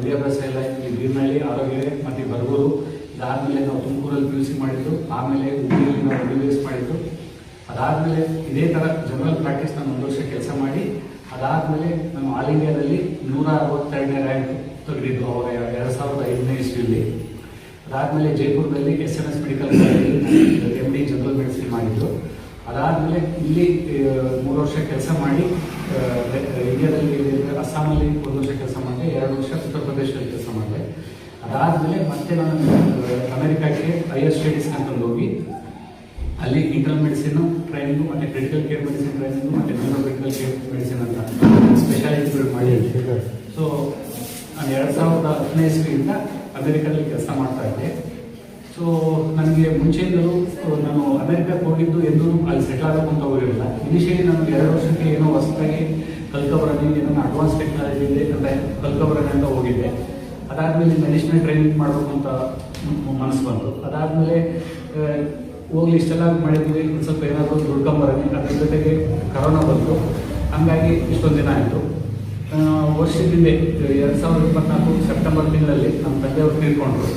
ವಿದ್ಯಾಭ್ಯಾಸ ಎಲ್ಲ ಇಲ್ಲಿ ಬೀರ್ನಳ್ಳಿ ಆರೋಗ್ಯ ಮತ್ತು ಬರಗೂರು ಇದಾದಮೇಲೆ ನಾವು ತುಮಕೂರಲ್ಲಿ ಪಿ ಯು ಸಿ ಮಾಡಿದ್ದು, ಆಮೇಲೆ ಹುಬ್ಬಳ್ಳಿಯಲ್ಲಿ ನಾವು ಎಂ ಬಿ ಎಸ್ ಮಾಡಿದ್ದು. ಅದಾದಮೇಲೆ ಇದೇ ಥರ ಜನರಲ್ ಪ್ರಾಕ್ಟೀಸ್ ನಾನು ಒಂದು ವರ್ಷ ಕೆಲಸ ಮಾಡಿ, ಅದಾದಮೇಲೆ ನಾನು ಆಲ್ ಇಂಡಿಯಾದಲ್ಲಿ ನೂರ ಅರವತ್ತೆರಡನೇ ರ್ಯಾಂಕ್ ತೆಗೆದಿದ್ದು ಅವಾಗ ಎರಡು ಸಾವಿರದ ಐದನೇ ಇಸ್ವಿಯಲ್ಲಿ. ಅದಾದಮೇಲೆ ಜೈಪುರದಲ್ಲಿ ಎಸ್ ಎಂ ಎಸ್ ಮೆಡಿಕಲ್ ಕಾಲೇಜಲ್ಲಿ ಎಂ ಡಿ ಜನರಲ್ ಅದಾದಮೇಲೆ ಇಲ್ಲಿ ಮೂರು ವರ್ಷ ಕೆಲಸ ಮಾಡಿ ಇಂಡಿಯಾದಲ್ಲಿ ಅಸ್ಸಾಮಲ್ಲಿ ಒಂದು ವರ್ಷ ಕೆಲಸ ಮಾಡಿದೆ ಎರಡು ವರ್ಷ ಉತ್ತರ ಪ್ರದೇಶದಲ್ಲಿ ಕೆಲಸ ಮಾಡಿದೆ. ಅದಾದಮೇಲೆ ಮತ್ತೆ ನಾನು ಅಮೆರಿಕಕ್ಕೆ ಹೈಯರ್ ಸ್ಟಡೀಸ್ ಕರ್ಕೊಂಡು ಹೋಗಿ ಅಲ್ಲಿ ಇಂಟರ್ನಲ್ ಮೆಡಿಸಿನ್ ಟ್ರೈನಿಂಗು ಮತ್ತು ಕ್ರಿಟಿಕಲ್ ಕೇರ್ ಮೆಡಿಸಿನ್ ಟ್ರೈನಿಂಗು ಮತ್ತು ನ್ಯೂರೋ ಕ್ರಿಟಿಕಲ್ ಕೇರ್ ಮೆಡಿಸಿನ್ ಅಂತ ಸ್ಪೆಷಾಲಿಟಿಗಳು ಮಾಡಿ. ಸೊ ನಾನು ಎರಡು ಸಾವಿರದ ಹದಿನೈದು ಇಸ್ವಿಯಿಂದ ಅಮೆರಿಕದಲ್ಲಿ ಕೆಲಸ ಮಾಡ್ತಾ ಇದ್ದೆ. ಸೊ ನನಗೆ ಮುಂಚೆಯಿಂದಲೂ ನಾನು ಅಮೆರಿಕಕ್ಕೆ ಹೋಗಿದ್ದು ಎಂದೂ ಅಲ್ಲಿ ಸೆಟ್ಲ್ ಅಂತ ಹೋಗಿರಲಿಲ್ಲ ಇನಿಷಿಯಲಿ ನಾನು ಎರಡು ವರ್ಷಕ್ಕೆ ಏನೋ ಹೊಸದಾಗಿ ಕಲ್ಕಬರಲ್ಲಿ ಏನೋ ಅಡ್ವಾನ್ಸ್ ಟೆಕ್ನಾಲಜಿ ಇದೆ ಅಂತ ಹೋಗಿದ್ದೆ. ಅದಾದಮೇಲೆ ಮ್ಯಾನೇಜ್ಮೆಂಟ್ ಟ್ರೈನಿಂಗ್ ಮಾಡಬೇಕು ಅಂತ ಮನಸ್ಸು ಬಂತು. ಅದಾದಮೇಲೆ ಹೋಗ್ಲಿ, ಇಷ್ಟೆಲ್ಲ ಮಾಡಿದ್ವಿ ಸ್ವಲ್ಪ ಏನಾದರೂ ದುಡ್ಕೊಂಬರನಿ ಅದ್ರ ಜೊತೆಗೆ ಕರೋನಾ ಬಂತು. ಹಂಗಾಗಿ ಇಷ್ಟೊಂದು ದಿನ ಆಯಿತು. ವರ್ಷದಿಂದ ಎರಡು ಸಾವಿರದ ಇಪ್ಪತ್ತ್ನಾಲ್ಕು ಸೆಪ್ಟೆಂಬರ್ ತಿಂಗಳಲ್ಲಿ ನಮ್ಮ ತಂದೆಯವರು ತೀರ್ಕೊಂಡ್ರು.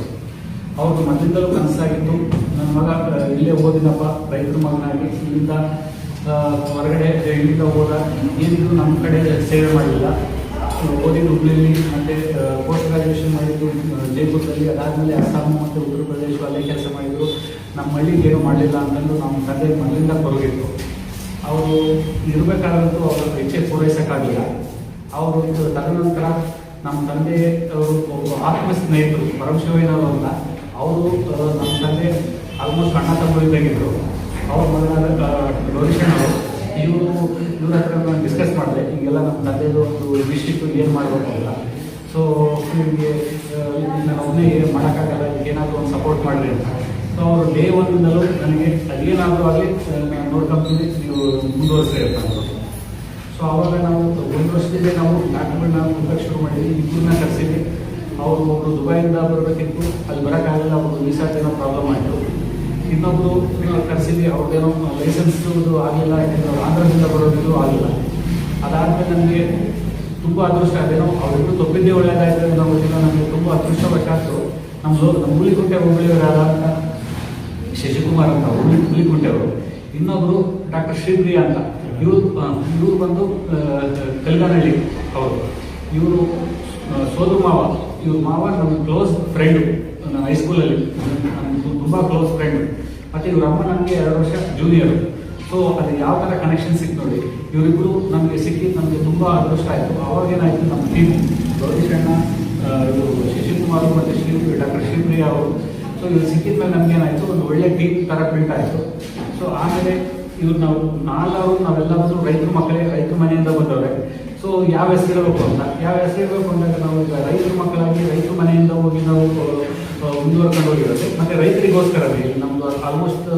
ಅವ್ರದ್ದು ಮೊದಲಿಂದಲೂ ಕನಸಾಗಿತ್ತು. ನನ್ನ ಮಗ ಇಲ್ಲೇ ಓದಿನಪ್ಪ ರೈತರ ಮಗನಾಗಿ. ಇಲ್ಲಿಂದ ಹೊರಗಡೆ ಇಲ್ಲಿಂದ ಹೋದ, ಏನಿದ್ರು ನಮ್ಮ ಕಡೆ ಸೇವೆ ಮಾಡಲಿಲ್ಲ ಓದಿದ್ದು ಹುಬ್ಳಿಲಿ ಮತ್ತು ಪೋಸ್ಟ್ ಗ್ರಾಜುಯೇಷನ್ ಮಾಡಿದ್ದು ಜೈಪುರದಲ್ಲಿ. ಅದಾದಮೇಲೆ ಅಸ್ಸಾಂ ಮತ್ತು ಉತ್ತರ ಪ್ರದೇಶ ಅಲ್ಲೇ ಕೆಲಸ ಮಾಡಿದ್ರು. ನಮ್ಮ ಹಳ್ಳಿಗೆ ಏನು ಮಾಡಲಿಲ್ಲ ಅಂತಂದು ನಮ್ಮ ತಂದೆ ಮನೆಯಿಂದ ಕೊರಗಿತ್ತು ಅವರು ಇರಬೇಕಾದಂತೂ ಅವರ ಇಚ್ಛೆ ಪೂರೈಸೋಕ್ಕಾಗಲಿಲ್ಲ ಅವರು ತದನಂತರ ನಮ್ಮ ತಂದೆ ಅವರು ಆತ್ಮ ಸ್ನೇಹಿತರು ಪರಮಶಿವಯ್ಯನವರು ಅಂತ ಅವರು ನಮ್ಮ ತಂದೆ ಆಲ್ಮೋಸ್ಟ್ ಅಣ್ಣ ತಮ್ಮರಿದ್ದಾಗಿದ್ದರು ಅವ್ರ ಮಗನಾದ ಅವರು ಇವರು, ಇವ್ರ ಹತ್ರ ನಾನು ಡಿಸ್ಕಸ್ ಮಾಡಿದೆ. ಹೀಗೆಲ್ಲ ನಮ್ಮ ತಂದೆದು ಒಂದು ವಿಷಯಕ್ಕೆ ಏನು ಮಾಡಬೇಕು ಅಂತ. ಸೊ ನಿಮಗೆ ನಾನು ಏನು ಮಾಡೋಕ್ಕಾಗಲ್ಲ ಏನಾದರೂ ಒಂದು ಸಪೋರ್ಟ್ ಮಾಡಿರಿ ಅಂತ. ಸೊ ಅವರು ಡೇ ಒಂದಿಂದಲೂ ನನಗೆ ಅದೇನಾದರೂ ಆಗಲಿ ನೋಡ್ಕೊಂತೀನಿ, ನೀವು ಮುಂದುವರಿಸ್ರಿ ಅಂತ ಅಂದ್ರು. ಸೊ ಅವಾಗ ನಾವು ಒಂದು ವರ್ಷದಿಂದ ನಾವು ಡಾಕ್ಟರ್ಗಳನ್ನ ಮುಂದಕ್ಕೆ ಶುರು ಮಾಡಿದ್ವಿ. ಇಬ್ಬರನ್ನ ಕರೆಸಿದ್ವಿ. ಅವರು ಒಬ್ಬರು ದುಬೈಯಿಂದ ಬರಬೇಕಿತ್ತು, ಅಲ್ಲಿ ಬರೋಕ್ಕಾಗಲಿಲ್ಲ ಅವ್ರದ್ದು ಏನೋ ಪ್ರಾಬ್ಲಮ್ ಆಯಿತು. ಇನ್ನೊಬ್ಬರು ಕರೆಸಿದ್ವಿ ಅವ್ರದ್ದೇನೋ ಲೈಸೆನ್ಸ್ ಆಗಲಿಲ್ಲ, ಯಾಕೆಂದರೆ ಅವ್ರು ಆಂಧ್ರದಿಂದ ಬರೋದಿದ್ದು ಆಗಿಲ್ಲ ಅದಾದಮೇಲೆ ನನಗೆ ತುಂಬ ಅದೃಷ್ಟ, ಅದೇನೋ ಅವರಿಬ್ಬರು ತಪ್ಪಿದ್ದೇ ಒಳ್ಳೆಯದಾಯಿತು ಅನ್ನೋ ಗೊತ್ತಿಲ್ಲ, ನನಗೆ ತುಂಬ ಅದೃಷ್ಟವಶಾತ್ತು. ನಮ್ಮ ನಮ್ಮ ಹುಲಿಕುಂಟೆ ಹೋಬಳಿಯವರಾದ ಶಶಿಕುಮಾರ್ ಅಂತ ಹುಲಿ ಹುಲಿಕುಂಟೆ ಅವರು ಇನ್ನೊಬ್ರು ಡಾಕ್ಟರ್ ಶ್ರೀಪ್ರಿಯಾ ಅಂತ. ಇವರು ಇವರು ಬಂದು ಕಲ್ಗಾನಹಳ್ಳಿ ಅವರು ಇವರು ಸೋದು ಮಾವ. ಇವ್ರ ಮಾವ ನಮ್ಮ ಕ್ಲೋಸ್ ಫ್ರೆಂಡು ಹೈಸ್ಕೂಲಲ್ಲಿ ತುಂಬ ಕ್ಲೋಸ್ ಫ್ರೆಂಡ್ ಮತ್ತು ಇವ್ರ ಅಮ್ಮ ನನಗೆ ಎರಡು ವರ್ಷ ಜೂನಿಯರು ಸೊ ಅದು ಯಾವ ಥರ ಕನೆಕ್ಷನ್ ಸಿಕ್ತು ನೋಡಿ ಇವರಿಬ್ಬರು ನಮಗೆ ಸಿಕ್ಕಿದ್ದು ನಮಗೆ ತುಂಬ ಅದೃಷ್ಟ ಆಯಿತು. ಅವಾಗೇನಾಯಿತು ನಮ್ಮ ಟೀಮ್ ಅಣ್ಣ ಇವರು ಶಶಿಕುಮಾರ್ ಮತ್ತು ಶ್ರೀ, ಡಾಕ್ಟರ್ ಶ್ರೀಪ್ರಿಯಾ ಅವರು ಸೊ ಇವ್ರು ಸಿಕ್ಕಿದ ಮೇಲೆ ನಮಗೇನಾಯಿತು, ಒಂದು ಒಳ್ಳೆ ಟೀಮ್ ಥರ ಬಿಲ್ಟ್ ಆಯಿತು. ಸೊ ಆಮೇಲೆ ಇವ್ರು ನಾವು ನಾಲ್ವರು, ನಾವೆಲ್ಲರೂ ಬಂದು ರೈತರ ಮಕ್ಕಳೇ ರೈತರ ಮನೆಯಿಂದ ಬಂದವ್ರೆ. ಸೊ ಯಾವ ಹೆಸರು ಇರಬೇಕು ಅಂತ? ಯಾವ ಹೆಸರು ಇರಬೇಕು ಅಂದಾಗ ನಾವು ಈಗ ರೈತರ ಮಕ್ಕಳಾಗಿ ರೈತರ ಮನೆಯಿಂದ ಹೋಗಿ ನಾವು ಮುಂದುವರ್ಕೊಂಡು ಹೋಗಿರುತ್ತೆ ಮತ್ತು ರೈತರಿಗೋಸ್ಕರ ನಮ್ದು ಆಲ್ಮೋಸ್ಟ್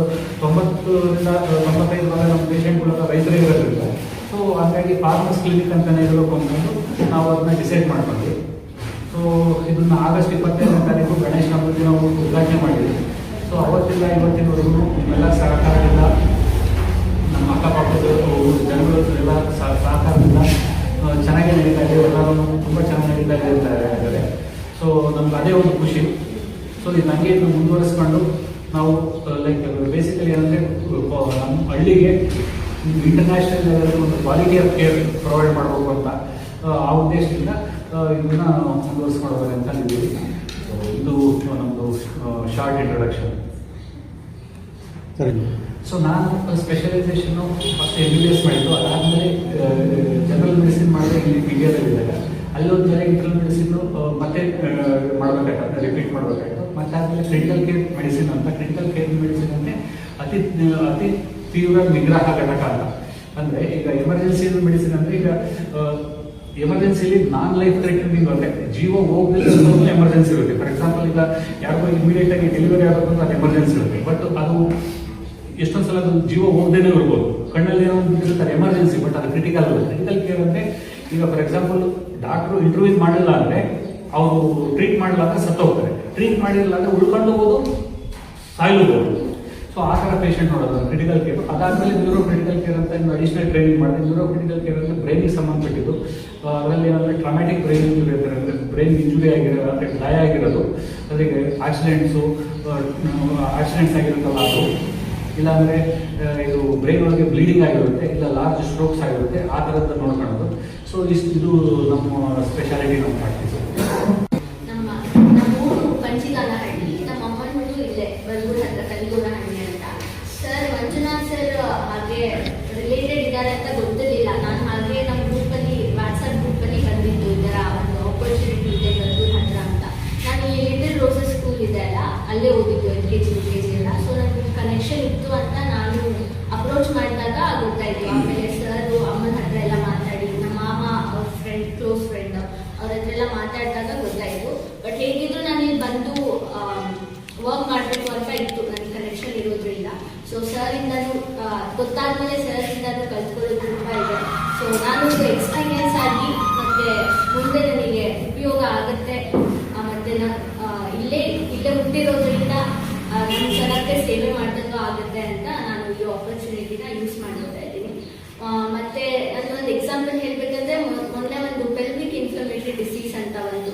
ತೊಂಬತ್ತರಿಂದ ತೊಂಬತ್ತೈದು ಭಾಗ ನಮ್ಮ ಪೇಷೆಂಟ್ಗಳೆಲ್ಲ ರೈತರೇ ಇರೋದ್ರಿಂದ. ಸೊ ಹಾಗಾಗಿ ಫಾರ್ಮರ್ಸ್ ಕ್ಲಿನಿಕ್ ಅಂತಲೇ ಇರಬೇಕು ಅಂದ್ಕೊಂಡು ನಾವು ಅದನ್ನ ಡಿಸೈಡ್ ಮಾಡ್ಕೊಂಡ್ವಿ. ಸೊ ಇದನ್ನ ಆಗಸ್ಟ್ ಇಪ್ಪತ್ತೈದನೇ ತಾರೀಕು ಗಣೇಶ ಹಬ್ಬದ ನಾವು ಉದ್ಘಾಟನೆ ಮಾಡಿದ್ವಿ. ಸೊ ಅವತ್ತಿಂದ ಇವತ್ತಿನವರೆಗೂ ಎಲ್ಲ ಸಹಕಾರದಿಂದ ನಮ್ಮ ಅಕ್ಕಪಕ್ಕದ ಜನಗಳು ಎಲ್ಲ ಸಹ- ಸಹಕಾರದಿಂದ ಚೆನ್ನಾಗಿ ನಡೀತಾ ಇದೆ. ಎಲ್ಲರೂ ತುಂಬ ಚೆನ್ನಾಗಿ ನಡೀತಾ ಇದೆ ಅಂತ ಹೇಳಿದ್ದಾರೆ ಸೊ ನಮ್ಗೆ ಅದೇ ಒಂದು ಖುಷಿ. ಸೊ ಇದು ನನಗೆ ಇದನ್ನು ಮುಂದುವರಿಸ್ಕೊಂಡು ನಾವು ಲೈಕ್ ಬೇಸಿಕಲಿ ಏನಂದರೆ ನಮ್ಮ ಹಳ್ಳಿಗೆ ಇಂಟರ್ನ್ಯಾಷನಲ್ ಲೆವೆಲ್ ಒಂದು ಕ್ವಾಲಿಟಿ ಆಫ್ ಕೇರ್ ಪ್ರೊವೈಡ್ ಮಾಡಬೇಕು ಅಂತ ಆ, ಉದ್ದೇಶದಿಂದ ಇದನ್ನ ಮುಂದುವರಿಸ್ಕೊಂಡು ಅಂತ ಇದ್ದೀವಿ ಇದು ನಮ್ಮದು ಶಾರ್ಟ್ ಇಂಟ್ರೊಡಕ್ಷನ್ ಸರಿ. ಸೊ ನಾನು specialisation first M B B S ಮಾಡಿದ್ದು. ಅದಾದಮೇಲೆ ಜನರಲ್ ಮೆಡಿಸಿನ್ ಮಾಡಿದೆ ಇಲ್ಲಿ ಇಂಡಿಯಾದಲ್ಲಿದ್ದಾಗ ಅಲ್ಲಿ ಒಂದು ಜನ ಇಂಟರ್ನಲ್ ಮೆಡಿಸಿನ್ನು ಮತ್ತೆ ಮಾಡಬೇಕಾಗ್ತದೆ ರಿಪೀಟ್ ಮಾಡಬೇಕಾಯ್ತು ಮತ್ತೆ ಆದಮೇಲೆ ಕ್ರಿಟಿಕಲ್ ಕೇರ್ ಮೆಡಿಸಿನ್ ಅಂತ ಕ್ರಿಟಿಕಲ್ ಕೇರ್ ಮೆಡಿಸಿನ್ ಅಂದರೆ ಅತಿ ಅತಿ ತೀವ್ರ ನಿಗ್ರಹ ಘಟಕ ಅಂತ. ಅಂದರೆ ಈಗ ಎಮರ್ಜೆನ್ಸಿ ಮೆಡಿಸಿನ್ ಅಂದರೆ ಈಗ ಎಮರ್ಜೆನ್ಸಿಲಿ ನಾನ್ ಲೈಫ್ ಥ್ರೆಟನಿಂಗ್ ಅಂತ ಜೀವ ಹೋಗಲಿಲ್ಲ ಎಮರ್ಜೆನ್ಸಿ ಇರುತ್ತೆ. ಫಾರ್ ಎಕ್ಸಾಂಪಲ್ ಈಗ ಯಾರಿಗೋ ಇಮಿಡಿಯೇಟ್ ಆಗಿ ಡೆಲಿವರಿ ಆಗಬೇಕು ಅದು ಎಮರ್ಜೆನ್ಸಿ ಇರುತ್ತೆ. ಬಟ್ ಅದು ಎಷ್ಟೊಂದು ಸಲ ಅದು ಜೀವ ಹೋಗದೇನೆ ಇರ್ಬೋದು ಕಣ್ಣಲ್ಲಿ ಏನೋ ಒಂದು ಇರ್ತಾರೆ ಎಮರ್ಜೆನ್ಸಿ ಬಟ್ ಅದು ಕ್ರಿಟಿಕಲ್ ಅಲ್ಲ ಕ್ರಿಟಿಕಲ್ ಕೇರ್ ಅಂದರೆ, ಈಗ ಫಾರ್ ಎಕ್ಸಾಂಪಲ್ ಡಾಕ್ಟ್ರು ಇಂಟರ್ವ್ಯೂಸ್ ಮಾಡಿಲ್ಲ ಅಂದರೆ, ಅವರು ಟ್ರೀಟ್ ಮಾಡಲಿಲ್ಲ ಅಂದರೆ ಸತ್ತು ಹೋಗ್ತಾರೆ. ಟ್ರೀಟ್ ಮಾಡಿಲ್ಲ ಅಂದರೆ ಉಳ್ಕೊಂಡು ಹೋಗೋದು ಸಾಯ್ಲೂಬೋದು ಸೊ ಆ ಥರ ಪೇಷಂಟ್ ನೋಡೋದು ಕ್ರಿಟಿಕಲ್ ಕೇರ್ ಅದಾದಮೇಲೆ ನ್ಯೂರೋ ಕ್ರಿಟಿಕಲ್ ಕೇರ್ ಅಂತ ಇನ್ನು ಅಡಿಷನಲ್ ಟ್ರೈನಿಂಗ್ ಮಾಡಿದೆ ನ್ಯೂರೋ ಕ್ರಿಟಿಕಲ್ ಕೇರ್ ಅಂದರೆ ಬ್ರೈನಿಗೆ ಸಂಬಂಧಪಟ್ಟಿದ್ದು. ಅದರಲ್ಲಿ ಏನಂದ್ರೆ ಟ್ರಾಮ್ಯಾಟಿಕ್ ಬ್ರೈನ್ ಇಂಜುರಿ ಅಂತಾರೆ. ಅಂದರೆ ಬ್ರೈನ್ ಇಂಜುರಿ ಆಗಿರೋ ಅಂದರೆ ಗಾಯ ಆಗಿರೋದು. ಅದಕ್ಕೆ ಆಕ್ಸಿಡೆಂಟ್ಸು ಆಕ್ಸಿಡೆಂಟ್ಸ್ ಆಗಿರುತ್ತಲ್ಲ ಅದು. ಇಲ್ಲಾಂದರೆ ಇದು ಬ್ರೈನ್ ಒಳಗೆ ಬ್ಲೀಡಿಂಗ್ ಆಗಿರುತ್ತೆ, ಇಲ್ಲ ಲಾರ್ಜ್ ಸ್ಟ್ರೋಕ್ಸ್ ಆಗಿರುತ್ತೆ, ಆ ಥರದ್ದು ನೋಡ್ಕೊಳ್ಳೋದು. ಸೊ ಇಷ್ಟು ಇದು ನಮ್ಮ ಸ್ಪೆಷಾಲಿಟಿ ನಮ್ಮ ನಮ್ಮೂರು ಪಂಚಿಗಾಲಹಳ್ಳಿ ನಮ್ಮ ಅಮ್ಮನೂರು ಇಲ್ಲೇ ಬಲ್ಗೂರ್ ಹತ್ರ ಕಲಿಗೋನಹಳ್ಳಿ ಅಂತ ಸರ್ ಮಂಜುನಾಥ್ ಸರ್ ಹಾಗೆ ರಿಲೇಟೆಡ್ ಇದ್ದಾರೆ ಅಂತ ಗೊತ್ತಿರಲಿಲ್ಲ ನಾನು ಹಾಗೆ ನಮ್ಮ ಗ್ರೂಪಲ್ಲಿ ವಾಟ್ಸಪ್ ಗ್ರೂಪಲ್ಲಿ ಬಂದಿದ್ದು ಈ ಥರ ಒಂದು ಆಪರ್ಚುನಿಟಿ ಇದೆ ಬಲ್ಗೂರ್ ಹತ್ರ ಅಂತ ನಾನು ಈ ಲಿಟಲ್ ರೋಸಸ್ ಸ್ಕೂಲ್ ಇದೆ ಅಲ್ಲ ಅಲ್ಲೇ ಓದಿದ್ದು L K G U K G ಎಲ್ಲ ಸೊ ನನಗೆ ಕನೆಕ್ಷನ್ ಇತ್ತು ಅಂತ ನಾನು ಅಪ್ರೋಚ್ ಮಾಡಿದಾಗ ಇದ್ವಿ. ಆಮೇಲೆ ಸರ್ ಅಮ್ಮನ ಹತ್ರ ಎಲ್ಲ ಮಾತಾಡಿ ನಮ್ಮ ಮಾಮ ಅವ್ರ ಫ್ರೆಂಡ್ ಕ್ಲೋಸ್ ಫ್ರೆಂಡ್ ಅವ್ರ ಹತ್ರ ಎಲ್ಲ ಮಾತಾಡಿದಾಗ ಗೊತ್ತಾಯ್ತು. ಬಟ್ ಹೇಗಿದ್ರು ನಾನು ಇಲ್ಲಿ ಬಂದು ವರ್ಕ್ ಮಾಡಬೇಕು ಅಂತ ಇತ್ತು. ನನ್ನ ಕನೆಕ್ಷನ್ ಇರೋದ್ರಿಂದ. ಸೊ ಸರ್ ಇಂದ ಆ, ಗೊತ್ತಾದ್ಮೇಲೆ ಸರ್ ಇಂದ ಕಲ್ತ್ಕೊಳ್ಳೋದು ತುಂಬಾ ಇದೆ ಸೊ ನಾನು ಎಕ್ಸ್ಪೀರಿಯನ್ಸ್ ಆಗಿ ಮತ್ತೆ ಮುಂದೆ ನನಗೆ ಉಪಯೋಗ ಆಗುತ್ತೆ. ಮತ್ತೆ ಇಲ್ಲೇ ಇಲ್ಲೇ ಹುಟ್ಟಿರೋದ್ರಿಂದ ನಮ್ಮ ಜನಕ್ಕೆ ಸೇವೆ ಮಾಡಿದಂಗೂ ಆಗುತ್ತೆ ಅಂತ ನಾನು ಈ ಆಪರ್ಚುನಿಟಿನ ಯೂಸ್ ಮಾಡ್ಕೊತಾ ಮತ್ತೆ ಒಂದು ಎಕ್ಸಾಂಪಲ್ ಹೇಳ್ಬೇಕಂದ್ರೆ ಮೊನ್ನೆ ಒಂದು ಪೆಲ್ವಿಕ್ ಇನ್ಫ್ಲಮೇಟರಿ ಡಿಸೀಸ್ ಅಂತ ಒಂದು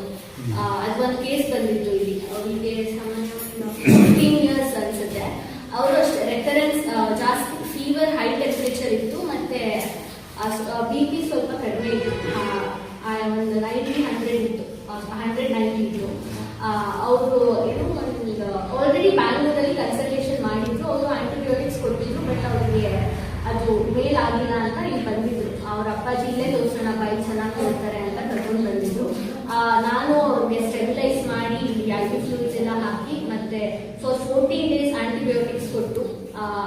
ಅದೊಂದು ಕೇಸ್ ಬಂದಿತ್ತು ಇಲ್ಲಿ. ಅವರಿಗೆ ಫಿಫ್ಟೀನ್ ಇಯರ್ಸ್ ಅನ್ಸುತ್ತೆ. ಅವರು ಅಷ್ಟೇ ರೆಫರೆನ್ಸ್ ಜಾಸ್ತಿ ಫೀವರ್ ಹೈ ಟೆಂಪ್ರೇಚರ್ ಇತ್ತು ಮತ್ತೆ ಬಿ ಪಿ ಸ್ವಲ್ಪ ಕಡಿಮೆ ಇತ್ತು. ಒಂದು ನೈಂಟಿ ಹಂಡ್ರೆಡ್ ಇತ್ತು. ಹಂಡ್ರೆಡ್ ನೈಂಟಿ ಇತ್ತು. ಅವರು ಏನು ಒಂದು ಆಲ್ರೆಡಿ ಬ್ಯಾಂಗ್ಳೂರಲ್ಲಿ ಕನ್ಸಲ್ಟೇಷನ್ ಮಾಡಿದ್ರು ಅವರು ಆಂಟಿಬಯೋಟಿಕ್ಸ್ ಕೊಟ್ಟಿದ್ರು ಬಟ್ ಅವ್ರಿಗೆ ಅದು ಮೇಲ್ ಆಗಿಲ್ಲ ಅಂತ ಇಲ್ಲಿ ಬಂದಿದ್ರು. ಅವ್ರ ಅಪ್ಪಾಜಿ ಇಲ್ಲೇ ತೋರಿಸೋಣ, ಬಾಯಿ ಚೆನ್ನಾಗಿ ನೋಡ್ತಾರೆ ಅಂತ ಕರ್ಕೊಂಡು ಬಂದಿದ್ರು. ನಾನು ಅವ್ರಿಗೆ ಸ್ಟೆಬಿಲೈಸ್ ಮಾಡಿ ಆಂಟಿ ಫ್ಲೂಸ್ ಎಲ್ಲ ಹಾಕಿ ಮತ್ತೆ ಸೊ ಫೋರ್ಟೀನ್ ಡೇಸ್ ಆಂಟಿಬಯೋಟಿಕ್ಸ್ ಕೊಟ್ಟು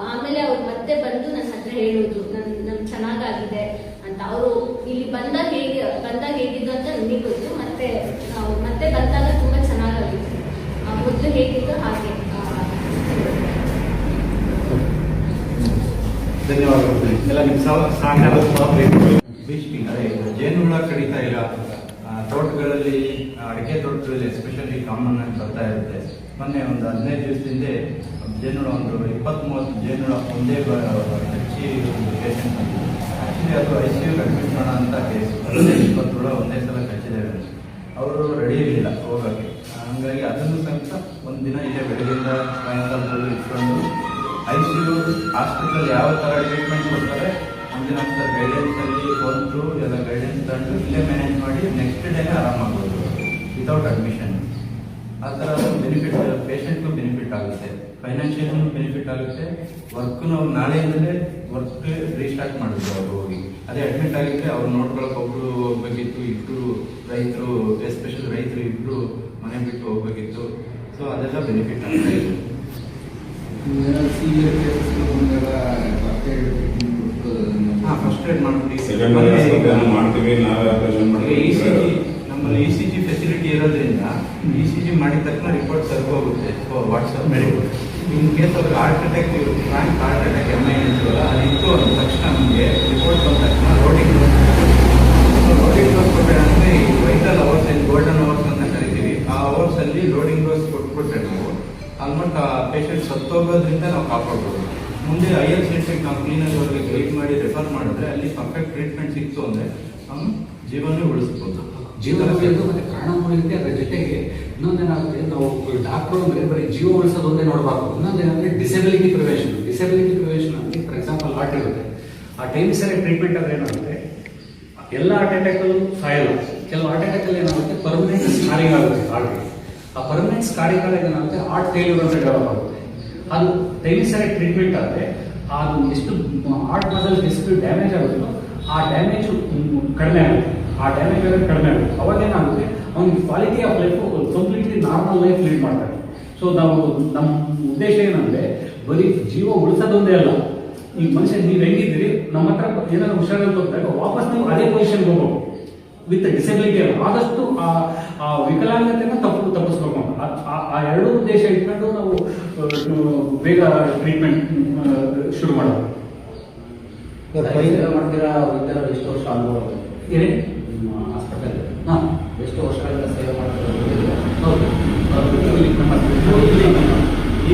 ಆಮೇಲೆ ಅವ್ರು ಮತ್ತೆ ಬಂದು ನನ್ನ ಹತ್ರ ಹೇಳೋದು ನನ್ ನನ್ ಚೆನ್ನಾಗಾಗಿದೆ ಅಂತ. ಅವರು ಇಲ್ಲಿ ಬಂದಾಗ ಹೇಗೆ, ಬಂದಾಗ ಹೇಗಿದ್ದು ಅಂತ ನನಗೆ ಗೊತ್ತು. ಮತ್ತೆ ಮತ್ತೆ ಬಂದಾಗ ತುಂಬಾ ಚೆನ್ನಾಗಾಗಿತ್ತು ಮೊದಲು ಹೇಗಿತ್ತು ಹಾಗೆ ಆ, ಧನ್ಯವಾದಗಳು. ಎಲ್ಲ ಜೇನುಹುಳ ಕಡಿತಾ ಈಗ ತೋಟಗಳಲ್ಲಿ, ಅಡಿಕೆ ತೋಟಗಳಲ್ಲಿ ಎಸ್ಪೆಷಲಿ ಕಾಮನ್ ಆಗಿ ಬರ್ತಾ ಇರುತ್ತೆ. ಮೊನ್ನೆ ಒಂದು ಹದಿನೈದು ದಿವಸದಿಂದ ಜೇನುಹುಳ, ಒಂದು ಇಪ್ಪತ್ತ್ ಮೂವತ್ತು ಜೇನುಹುಳ ಒಂದೇ ಕಚ್ಚಿ ಒಂದು ಪೇಷಂಟ್ ಆಕ್ಚುಲಿ ಅದು ಐ ಸಿ ಯು ಅಡ್ಮಿಟ್ ಮಾಡೋ ಅಂತ ಕೇಸ್ ಇಪ್ಪತ್ತು ಒಂದೇ ಸಲ ಕಚ್ಚಿದ್ದೇವೆ ಅವರು ರೆಡಿ ಇರಲಿಲ್ಲ ಹೋಗೋಕ್ಕೆ. ಹಂಗಾಗಿ ಅದನ್ನು ಸಮೇತ ಒಂದಿನ ಇಲ್ಲೇ ಬೆಳಗ್ಗೆಯಿಂದ ಸಾಯಂಕಾಲದಲ್ಲೂ ಇಟ್ಕೊಂಡು ಐ ಸಿ ಹಾಸ್ಪಿಟಲ್ ಯಾವ ಥರ ಟ್ರೀಟ್ಮೆಂಟ್ ಕೊಡ್ತಾರೆ? ಮುಂದಿನ ಸರ್ ಗೈಡೆನ್ಸ್ ಅಲ್ಲಿ ಬಂದು ಎಲ್ಲ ಗೈಡೆನ್ಸ್ ತಂದು ಇಲ್ಲೇ ಮ್ಯಾನೇಜ್ ಮಾಡಿ ನೆಕ್ಸ್ಟ್ ಡೇನೇ ಆರಾಮಾಗ್ಬೋದು ವಿತೌಟ್ ಅಡ್ಮಿಷನ್ ಆ ಥರ ಬೆನಿಫಿಟ್ ಪೇಷಂಟ್ಗೂ ಬೆನಿಫಿಟ್ ಆಗುತ್ತೆ. ಫೈನಾನ್ಷಿಯಲ್ ಬೆನಿಫಿಟ್ ಆಗುತ್ತೆ. ವರ್ಕ್ನು ಅವ್ರು ನಾಳೆಯಿಂದಲೇ ವರ್ಕ್ ರೀಸ್ಟಾರ್ಟ್ ಮಾಡಿದ್ರು ಅವರು ಹೋಗಿ. ಅದೇ ಅಡ್ಮಿಟ್ ಆಗಿದ್ರೆ ಅವ್ರು ನೋಡ್ಕೊಳಕ್ಕೆ ಒಬ್ರು ಹೋಗ್ಬೇಕಿತ್ತು ಇಬ್ಬರು ರೈತರು ಎಸ್ಪೆಷಲ್ ರೈತರು ಇಬ್ಬರು ಮನೆ ಬಿಟ್ಟು ಹೋಗ್ಬೇಕಿತ್ತು. ಸೊ ಅದೆಲ್ಲ ಬೆನಿಫಿಟ್ ಆಗ್ತಾ ಸೀನಿಯರ್ ಕೇಸಸ್ ಬಂದಾಗ ಹಾಂ ಫಸ್ಟ್ ಏಡ್ ಮಾಡ್ತೀವಿ ನಾವೇ ಆಪರೇಷನ್ ಇ ಸಿ ಜಿ ಮಾಡ್ತೀವಿ ನಮ್ಮಲ್ಲಿ ಇ ಸಿ ಜಿ ಫೆಸಿಲಿಟಿ ಇರೋದ್ರಿಂದ ಇ ಸಿ ಜಿ ಮಾಡಿದ ತಕ್ಷಣ ರಿಪೋರ್ಟ್ ಸರ್ವ್ ಹೋಗುತ್ತೆ. ವಾಟ್ಸಪ್ ಮೇಲೆ ಇನ್ ಕೇಸ್ ಅವ್ರಿಗೆ heart attack frank heart attack M I ಅಂತೀವಲ್ಲ ಅದಿತ್ತು ಅಂದ ತಕ್ಷಣ ನಮಗೆ ರಿಪೋರ್ಟ್ ಬಂದ ತಕ್ಷಣ ರೋಡಿಂಗ್ ರೋಡಿಂಗ್ ಡೋಸ್ ಕೊಟ್ಟರೆ ಅಂದರೆ ಈ ವೈಟಲ್ ಅವರ್ಸ್ ಏನು ಗೋಲ್ಡನ್ ಅವರ್ಸ್ ಅಂತ ಕರಿತೀವಿ ಆ ಅವರ್ಸ್ ಅಲ್ಲಿ ಲೋಡಿಂಗ್ ಡೋಸ್ ಕೊಟ್ಬಿಟ್ರೆ ನಾವು ಆಲ್ಮೋಸ್ಟ್ ಆ ಪೇಷಂಟ್ ಸತ್ತೋಗೋದ್ರಿಂದ ನಾವು ಕಾಪಾಡ್ಬೋದು. ಮುಂದೆ ಐ ಎಲ್ ಸೆಂಟ್ರಿಗೆ ನಾವು ಕ್ಲೀನಲ್ಲಿ ಅವ್ರಿಗೆ ಗೈಡ್ ಮಾಡಿ ರೆಫರ್ ಮಾಡಿದ್ರೆ ಅಲ್ಲಿ ಪರ್ಫೆಕ್ಟ್ ಟ್ರೀಟ್ಮೆಂಟ್ ಸಿಕ್ತು ಅಂದರೆ ನಮ್ಮ ಜೀವನ ಉಳಿಸ್ಬೋದು. ಜೀವ ಉಳಿಯೋದು ಮತ್ತೆ ಪ್ರಾಣ ಉಳಿಯುತ್ತೆ ಅದರ ಜೊತೆಗೆ ಇನ್ನೊಂದೇನಾಗುತ್ತೆ ನಾವು ಡಾಕ್ಟರ್ ಅಂದ್ರೆ ಬರೀ ಜೀವ ಉಳಿಸೋದು ಒಂದೇ ನೋಡಬಾರ್ದು. ಇನ್ನೊಂದೇನಂದ್ರೆ ಡಿಸೆಬಿಲಿಟಿ ಪ್ರಿವೆನ್ಷನ್ ಡಿಸೆಬಿಲಿಟಿ ಪ್ರಿವೆನ್ಷನ್ ಅಂದ್ರೆ ಫಾರ್ ಎಕ್ಸಾಂಪಲ್ ಹಾರ್ಟ್ ಇರುತ್ತೆ. ಆ ಟೈಮ್ ಸರಿ ಟ್ರೀಟ್ಮೆಂಟ್ ಅಂದ್ರೆ ಏನಾಗುತ್ತೆ? ಎಲ್ಲ ಹಾರ್ಟ್ ಅಟ್ಯಾಕ್ ಅಲ್ಲೂ ಸಾಯಲ್ಲ. ಕೆಲವು ಹಾರ್ಟ್ ಅಟ್ಯಾಕ್ ಅಲ್ಲಿ ಏನಾಗುತ್ತೆ? ಪರ್ಮನೆಂಟ್ ಸ್ಕಾರಿಂಗ್ ಆಗುತ್ತೆ ಹಾರ್ಟ್ ಆ ಪರ್ಮನೆಂಟ್ ಸ್ಕಾರಿಂಗ್ ಏನಾಗುತ್ತೆ ಹಾರ್ಟ್ ಫೇಲ್ಯೂರ್ ಅಂತ ಡೆವಲಪ್ ಆಗುತ್ತೆ. ಅದು ಡೈಲಿ ಸರಿಯಾಗಿ ಟ್ರೀಟ್ಮೆಂಟ್ ಆದರೆ ಅದು ಎಷ್ಟು ಹಾರ್ಟ್ ಮಸಲ್ ಎಷ್ಟು ಡ್ಯಾಮೇಜ್ ಆಗುತ್ತೋ ಆ ಡ್ಯಾಮೇಜು ಕಡಿಮೆ ಆಗುತ್ತೆ. ಆ ಡ್ಯಾಮೇಜ್ ಆಗೋದು ಕಡಿಮೆ ಆಗುತ್ತೆ. ಅವಾಗ ಏನಾಗುತ್ತೆ? ಅವ್ನಿಗೆ quality of life completely normal life lead ಮಾಡ್ತಾರೆ. ಸೊ ನಾವು ನಮ್ಮ ಉದ್ದೇಶ ಏನಂದ್ರೆ, ಬರೀ ಜೀವ ಉಳಿಸೋದೊಂದೇ ಅಲ್ಲ. ಈ ಮನುಷ್ಯ, ನೀವು ಹೆಂಗಿದ್ದೀರಿ? ನಮ್ಮ ಹತ್ರ ಏನಾದ್ರು ಹುಷಾರಲ್ಲಿ ಹೋಗ್ತಾರೆ ವಾಪಸ್ ನೀವು ಅದೇ ಪೊಸಿಷನ್ಗೆ ಹೋಗ್ಬೇಕು. ವಿತ್ ಡಿಸೆಬಿಲಿಟಿ ಅಲ್ಲ. ಆದಷ್ಟು ಆ ಆ ವಿಕಲಾಂಗತೆನ ತಪ್ಪು ತಪ್ಪಿಸ್ಬೇಕು ಅಂತ ಆ- ಎರಡೂ ಉದ್ದೇಶ ಇಟ್ಕೊಂಡು ನಾವು ಬೇಗ ಟ್ರೀಟ್ಮೆಂಟ್ ಶುರು ಮಾಡೋದು. ಮಾಡ್ತೀರಾ? ವೈದ್ಯರು ಎಷ್ಟು ವರ್ಷ ಅನುಭವ ಇದೆ? ಏನೇ ನಿಮ್ಮ ಹಾಸ್ಪಿಟಲ್ ಹಾಂ ಎಷ್ಟು ವರ್ಷಗಳಿಂದ ಸೇವೆ ಮಾಡ್ತಾರೆ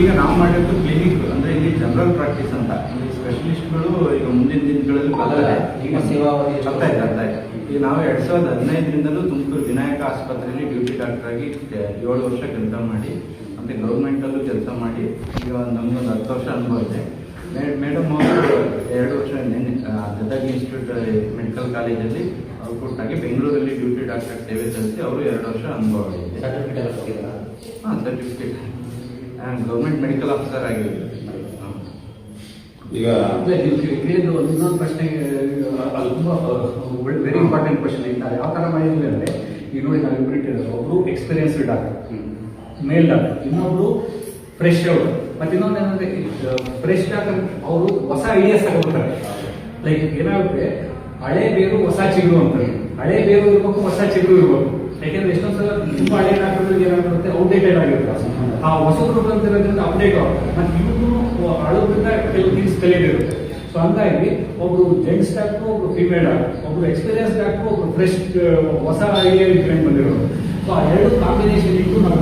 ಈಗ ನಾವು ಮಾಡಿದ್ದು ಕ್ಲಿನಿಕ್ ಅಂದ್ರೆ ಇಲ್ಲಿ ಜನರಲ್ ಪ್ರಾಕ್ಟೀಸ್ ಅಂತ. ಈ ಸ್ಪೆಷಲಿಸ್ಟ್ಗಳು ಈಗ ಮುಂದಿನ ದಿನಗಳಲ್ಲಿ ಬರ್ತಾರೆ. ಈಗ ಸೇವಾ ಬರ್ತಾ ಇದೆ ಅರ್ಥ ಇದೆ ಈಗ ನಾವು ಎರಡ್ ಸಾವಿರದ ಹದಿನೈದರಿಂದಲೂ ತುಮಕೂರು ವಿನಾಯಕ ಆಸ್ಪತ್ರೆಯಲ್ಲಿ ಡ್ಯೂಟಿ ಡಾಕ್ಟರ್ ಆಗಿ ಏಳು ವರ್ಷ ಕೆಲಸ ಮಾಡಿ ಮತ್ತೆ ಗೌರ್ಮೆಂಟಲ್ಲೂ ಕೆಲಸ ಮಾಡಿ. ಈಗ ನಮ್ಗೊಂದು ಹತ್ತು ವರ್ಷ ಅನುಭವ ಇದೆ. ಮೇಡಮ್ ಅವರು ಎರಡು ವರ್ಷ ನೆನ್ನೆ ಗದಗ ಇನ್ಸ್ಟಿಟ್ಯೂಟ್ ಮೆಡಿಕಲ್ ಕಾಲೇಜಲ್ಲಿ ಔಟ್ಪುಟ್ ಆಗಿ ಬೆಂಗಳೂರಲ್ಲಿ ಡ್ಯೂಟಿ ಡಾಕ್ಟರ್ ಸೇವೆ ಸಲ್ಲಿಸಿ ಅವರು ಎರಡು ವರ್ಷ ಅನುಭವ ಇದೆ. ಸರ್ಟಿಫಿಕೇಟ್ ಹಾಂ ಸರ್ಟಿಫಿಕೇಟ್ ಗೌರ್ಮೆಂಟ್ ಮೆಡಿಕಲ್ ಆಫೀಸರ್ ಆಗಿರುತ್ತೆ ಹಾಂ ಈಗ ಇನ್ನೊಂದು ಪ್ರಶ್ನೆ ಅದು ತುಂಬ ವೆರಿ ಇಂಪಾರ್ಟೆಂಟ್ ಕ್ವಶನ್ ನಾವು ಯಾವ ಥರ ಮಾಡಿದ್ವಿ ಅಂದರೆ ಈಗ ನೋಡಿ ನಾವು ಇಬ್ಬರು ಒಬ್ಬರು ಎಕ್ಸ್ಪೀರಿಯನ್ಸ್ಡ್ ಡಾಕ್ಟರ್ ಮೇಲ್ ಡಾಕ್ಟರ್ ಇನ್ನೊಬ್ರು ಫ್ರೆಶ್ ಅವರು ಮತ್ತೆ ಇನ್ನೊಂದು ಏನಂದ್ರೆ ಫ್ರೆಶ್ ಡಾಕ್ಟರ್ ಅವರು ಹೊಸ ಐಡಿಯಾಸ್ ತಗೊಳ್ತಾರೆ ಲೈಕ್ ಏನಾಗುತ್ತೆ ಹಳೆ ಬೇರು ಹೊಸ ಚಿಗುರು ಅಂತ ಹಳೆ. ಬೇರು ಇರ್ಬೇಕು ಹೊಸ ಚಿಗುರು ಇರ್ಬೇಕು ಯಾಕೆಂದ್ರೆ ಎಷ್ಟೊಂದು ಸಲ ತುಂಬಾ ಹಳೆ ಡಾಕ್ಟರ್ಗಳಿಗೆ ಏನಾಗುತ್ತೆ ಔಟ್ಡೇಟೆಡ್ ಆಗಿರುತ್ತೆ. ಆ ಹೊಸಬ್ರು ಬಂದಿರೋದ್ರಿಂದ ಅಪ್ಡೇಟ್ ಮತ್ತೆ ಇವ್ರು ಹಳದ್ರಿಂದ ಕೆಲವು ಥಿಂಗ್ಸ್ ಕಲಿಯೋದಿರುತ್ತೆ ಸೊ ಹಂಗಾಗಿ ಒಬ್ರು ಜೆಂಟ್ಸ್ ಡಾಕ್ಟ್ರು ಒಬ್ರು ಫಿಮೇಲ್ ಒಬ್ರು ಎಕ್ಸ್ಪೀರಿಯನ್ಸ್ ಡಾಕ್ಟ್ರು ಒಬ್ರು ಫ್ರೆಶ್ ಹೊಸ ಐಡಿಯಾ ಇಟ್ಕೊಂಡು ಬಂದಿರೋದು ಸೊ ಆ ಎರಡು ಕಾಂಬಿನೇಷನ್ ಇಟ್ಟು ನಾವು